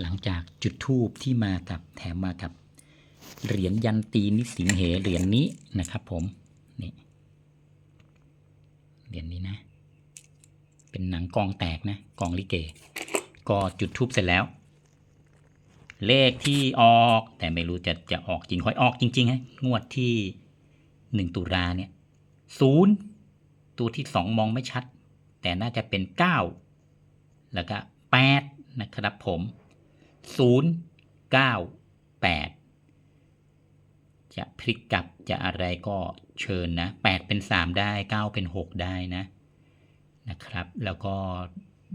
หลังจากจุดทูบที่มากับแถมมากับเหรียญยันตีนิสิงเหเหรียญนี้นะครับ ผมนี่เหรียญนี้นะ เป็นหนังกองแตกนะกองลิเก ก็จุดทูบเสร็จแล้ว เลขที่ออกแต่ไม่รู้จะจะออกจริงค่อยออกจริงๆฮะงวดที่หนึ่งตุลาเนี่ยศูนย์ตัวที่สองมองไม่ชัด แต่น่าจะเป็นเก้าแล้วก็แปดนะครับผม ศูนย์เก้าแปดจะพลิกกลับจะอะไรก็เชิญนะแปดเป็นสามได้เก้าเป็นหกได้นะนะครับ แล้วก็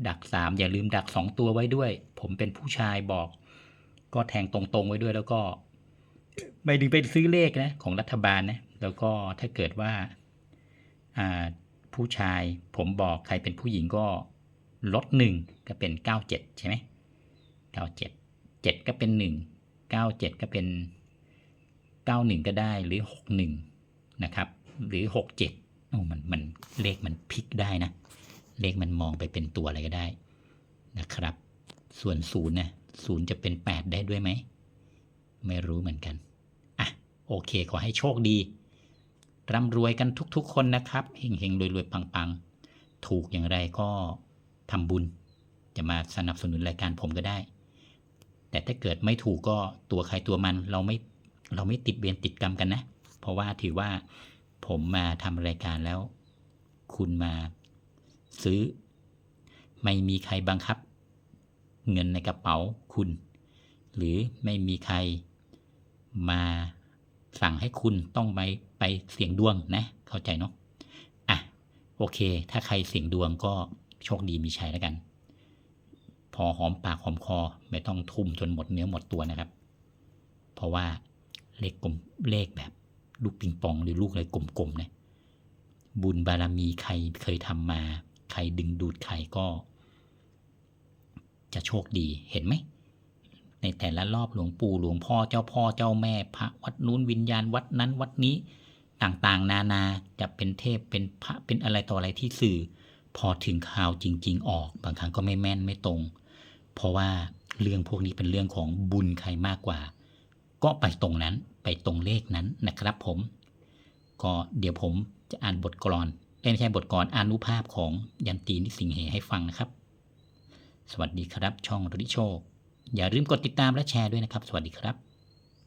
ดักสามอย่าลืมดักสองตัวไว้ด้วย ผมเป็นผู้ชายบอก ก็แทงตรงๆไว้ด้วยแล้วก็ไม่ดึงไปซื้อเลขนะของรัฐบาลนะแล้วก็ถ้าเกิดว่าผู้ชายผมบอกใครเป็นผู้หญิงก็ลดหนึ่งก็เป็นเก้าเจ็ดใช่ไหมเเจ็ดเจ็ดก็เป็นหนึ่งเก้าเจ็ดก็เป็นเก้าหนึ่งก็ได้หรือหกหนึ่งนะครับ หรือหกเจ็ดโอ้มันมันเลขมันพลิกได้นะ เลขมันมองไปเป็นตัวอะไรก็ได้นะครับ ส่วนศูนย์นะศูนย์จะเป็นแปดได้ด้วยไหม ไม่รู้เหมือนกัน อะ โอเคขอให้โชคดี ร่ำรวยกันทุกๆคนนะครับ เฮงๆรวยๆ ปังๆ ถูกอย่างไรก็ทำบุญ จะมาสนับสนุนรายการผมก็ได้ แต่ถ้าเกิดไม่ถูกก็ตัวใครตัวมันเราไม่เราไม่ติดเบียนติดกรรมกันนะ เพราะว่าถือว่าผมมาทำรายการแล้ว คุณมาซื้อ ไม่มีใครบังคับ เงินในกระเป๋าคุณ หรือไม่มีใครมาสั่งให้คุณต้องไปไปเสี่ยงดวงนะ เข้าใจเนาะอะโอเค ถ้าใครเสี่ยงดวงก็โชคดีมีชัยแล้วกัน พอหอมปากหอมคอไม่ต้องทุ่มจนหมดเนื้อหมดตัวนะครับ เพราะว่าเลขกลมเลขแบบลูกปิงปองหรือลูกอะไรกลมๆเนี่ยบุญบารมีใครเคยทำมา ใครดึงดูดใครก็ จะโชคดีเห็นไหม ในแต่ละรอบหลวงปู่หลวงพ่อเจ้าพ่อเจ้าแม่พระวัดนู้นวิญญาณวัดนั้นวัดนี้ต่างๆ นานาจะเป็นเทพเป็นพระเป็นอะไรต่ออะไรที่สื่อ พอถึงข่าวจริง ๆ ออก บางครั้งก็ไม่แม่นไม่ตรง เพราะว่าเรื่องพวกนี้เป็นเรื่องของบุญใครมากกว่า ก็ไปตรงนั้นไปตรงเลขนั้นนะครับผม ก็เดี๋ยวผมจะอ่านบทกลอนไม่ใช่บทกลอนอานุภาพของยันตีนิสิงเหให้ฟังนะครับ สวัสดีครับช่องริโชค อย่าลืมกดติดตามและแชร์ด้วยนะครับ สวัสดีครับ